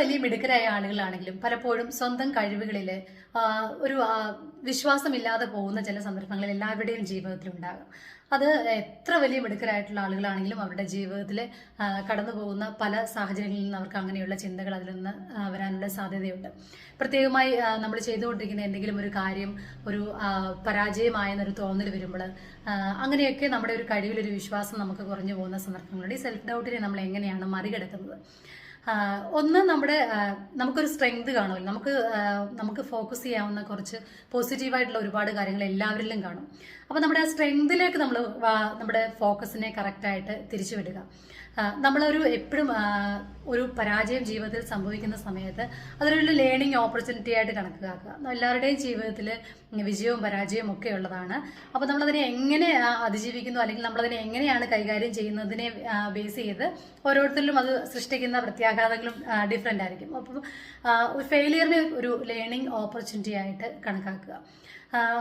വലിയ മിടുക്കരായ ആളുകളാണെങ്കിലും പലപ്പോഴും സ്വന്തം കഴിവുകളിൽ ഒരു വിശ്വാസമില്ലാതെ പോകുന്ന ചില സന്ദർഭങ്ങൾ എല്ലാവരുടെയും ജീവിതത്തിൽ ഉണ്ടാകും. അത് എത്ര വലിയ മിടുക്കരായിട്ടുള്ള ആളുകളാണെങ്കിലും അവരുടെ ജീവിതത്തിൽ കടന്നു പോകുന്ന പല സാഹചര്യങ്ങളിൽ നിന്ന് അവർക്ക് അങ്ങനെയുള്ള ചിന്തകൾ അതിൽ നിന്ന് വരാനുള്ള സാധ്യതയുണ്ട്. പ്രത്യേകമായി നമ്മൾ ചെയ്തുകൊണ്ടിരിക്കുന്ന എന്തെങ്കിലും ഒരു കാര്യം ഒരു പരാജയമായെന്നൊരു തോന്നൽ വരുമ്പോൾ അങ്ങനെയൊക്കെ നമ്മുടെ ഒരു കഴിവിലൊരു വിശ്വാസം നമുക്ക് കുറഞ്ഞു പോകുന്ന സന്ദർഭങ്ങളുണ്ട് ഈ സെൽഫ് ഡൗട്ടിനെ നമ്മൾ എങ്ങനെയാണ് മറികടക്കുന്നത്? ഒന്ന് നമ്മുടെ നമുക്കൊരു സ്ട്രെങ്ത് കാണുമല്ലോ. നമുക്ക് നമുക്ക് ഫോക്കസ് ചെയ്യാവുന്ന കുറച്ച് പോസിറ്റീവായിട്ടുള്ള ഒരുപാട് കാര്യങ്ങൾ എല്ലാവരിലും കാണും. അപ്പോൾ നമ്മുടെ ആ സ്ട്രെങ്തിലേക്ക് നമ്മൾ നമ്മുടെ ഫോക്കസിനെ കറക്റ്റായിട്ട് തിരിച്ചു വിടുക. ആഹ് നമ്മളൊരു എപ്പോഴും ഒരു പരാജയം ജീവിതത്തിൽ സംഭവിക്കുന്ന സമയത്ത് അതൊരു ലേണിംഗ് ഓപ്പർച്യൂണിറ്റി ആയിട്ട് കണക്കാക്കുക. എല്ലാവരുടെയും ജീവിതത്തിൽ വിജയവും പരാജയവും ഒക്കെ ഉള്ളതാണ്. അപ്പോൾ നമ്മളതിനെ എങ്ങനെ അതിജീവിക്കുന്നു അല്ലെങ്കിൽ നമ്മളതിനെ എങ്ങനെയാണ് കൈകാര്യം ചെയ്യുന്നതിനെ ബേസ് ചെയ്ത് ഓരോരുത്തരിലും അത് സൃഷ്ടിക്കുന്ന പ്രത്യാഘാതങ്ങളും ഡിഫറെന്റ് ആയിരിക്കും. അപ്പം ഒരു ഫെയിലിയറിനെ ഒരു ലേണിംഗ് ഓപ്പർച്യൂണിറ്റി ആയിട്ട് കണക്കാക്കുക.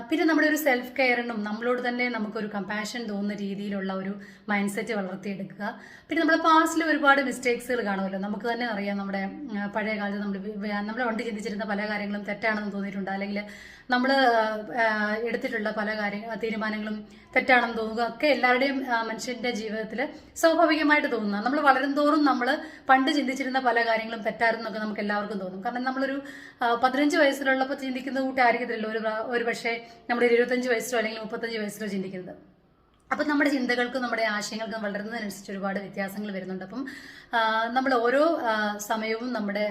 പിന്നെ നമ്മുടെ ഒരു സെൽഫ് കെയറിനും നമ്മളോട് തന്നെ നമുക്കൊരു കമ്പാഷൻ തോന്നുന്ന രീതിയിലുള്ള ഒരു മൈൻഡ് സെറ്റ് വളർത്തിയെടുക്കുക. പിന്നെ നമ്മുടെ പാസ്റ്റിൽ ഒരുപാട് മിസ്റ്റേക്സുകൾ കാണുമല്ലോ. നമുക്ക് തന്നെ അറിയാം നമ്മുടെ പഴയ കാലത്ത് നമ്മൾ നമ്മളെ വണ്ടി ചിന്തിച്ചിരുന്ന പല കാര്യങ്ങളും തെറ്റാണെന്ന് തോന്നിയിട്ടുണ്ട്. അല്ലെങ്കിൽ നമ്മൾ എടുത്തിട്ടുള്ള പല കാര്യ തീരുമാനങ്ങളും തെറ്റാണെന്ന് തോന്നുക ഒക്കെ എല്ലാവരുടെയും മനുഷ്യന്റെ ജീവിതത്തിൽ സ്വാഭാവികമായിട്ട് തോന്നുന്ന നമ്മൾ വളരും തോറും നമ്മൾ പണ്ട് ചിന്തിച്ചിരുന്ന പല കാര്യങ്ങളും തെറ്റായിരുന്നൊക്കെ നമുക്ക് എല്ലാവർക്കും തോന്നും. കാരണം നമ്മളൊരു പതിനഞ്ച് വയസ്സിലുള്ളപ്പോൾ ചിന്തിക്കുന്ന കൂട്ടായിരിക്കത്തില്ലല്ലോ. ഒരു ഒരു പക്ഷേ നമ്മുടെ ഒരു ഇരുപത്തഞ്ച് വയസ്സിലോ അല്ലെങ്കിൽ മുപ്പത്തഞ്ച് വയസ്സിലോ ചിന്തിക്കുന്നത്. അപ്പം നമ്മുടെ ചിന്തകൾക്കും നമ്മുടെ ആശയങ്ങൾക്കും വളരുന്നതിനനുസരിച്ച് ഒരുപാട് വ്യത്യാസങ്ങൾ വരുന്നുണ്ട്. അപ്പം നമ്മൾ ഓരോ സമയവും നമ്മുടെ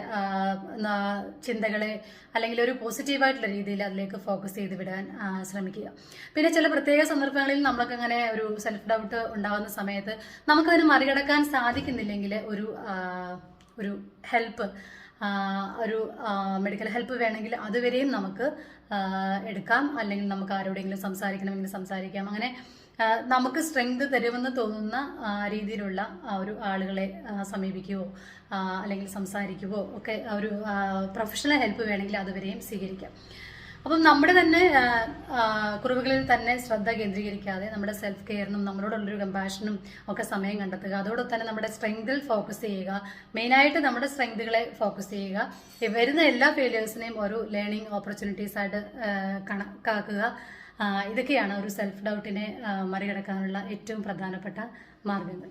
ചിന്തകളെ അല്ലെങ്കിൽ ഒരു പോസിറ്റീവായിട്ടുള്ള രീതിയിൽ അതിലേക്ക് ഫോക്കസ് ചെയ്ത് വിടാൻ ശ്രമിക്കുക. പിന്നെ ചില പ്രത്യേക സന്ദർഭങ്ങളിൽ നമ്മൾക്ക് അങ്ങനെ ഒരു സെൽഫ് ഡൗട്ട് ഉണ്ടാകുന്ന സമയത്ത് നമുക്കതിന് മറികടക്കാൻ സാധിക്കുന്നില്ലെങ്കിൽ ഒരു ഒരു ഹെൽപ്പ് ഒരു മെഡിക്കൽ ഹെൽപ്പ് വേണമെങ്കിൽ അതുവരെയും നമുക്ക് എടുക്കാം. അല്ലെങ്കിൽ നമുക്ക് ആരോടെങ്കിലും സംസാരിക്കണമെങ്കിൽ സംസാരിക്കാം. അങ്ങനെ നമുക്ക് സ്ട്രെങ്ത് തരുമെന്ന് തോന്നുന്ന രീതിയിലുള്ള ഒരു ആളുകളെ സമീപിക്കുവോ അല്ലെങ്കിൽ സംസാരിക്കുവോ ഒക്കെ ഒരു പ്രൊഫഷണൽ ഹെൽപ്പ് വേണമെങ്കിൽ അതുവരെയും സ്വീകരിക്കാം. അപ്പം നമ്മുടെ തന്നെ കുറവുകളിൽ തന്നെ ശ്രദ്ധ കേന്ദ്രീകരിക്കാതെ നമ്മുടെ സെൽഫ് കെയറിനും നമ്മളോടുള്ളൊരു കമ്പാഷനും ഒക്കെ സമയം കണ്ടെത്തുക. അതോടൊപ്പം തന്നെ നമ്മുടെ സ്ട്രെങ്തിൽ ഫോക്കസ് ചെയ്യുക. മെയിനായിട്ട് നമ്മുടെ സ്ട്രെങ്തുകളെ ഫോക്കസ് ചെയ്യുക. വരുന്ന എല്ലാ ഫെയിലിയേഴ്സിനെയും ഒരു ലേണിംഗ് ഓപ്പർച്യൂണിറ്റീസ് ആയിട്ട് കണക്കാക്കുക ഇതൊക്കെയാണ് ഒരു സെൽഫ് ഡൗട്ടിനെ മറികടക്കാനുള്ള ഏറ്റവും പ്രധാനപ്പെട്ട മാർഗങ്ങൾ.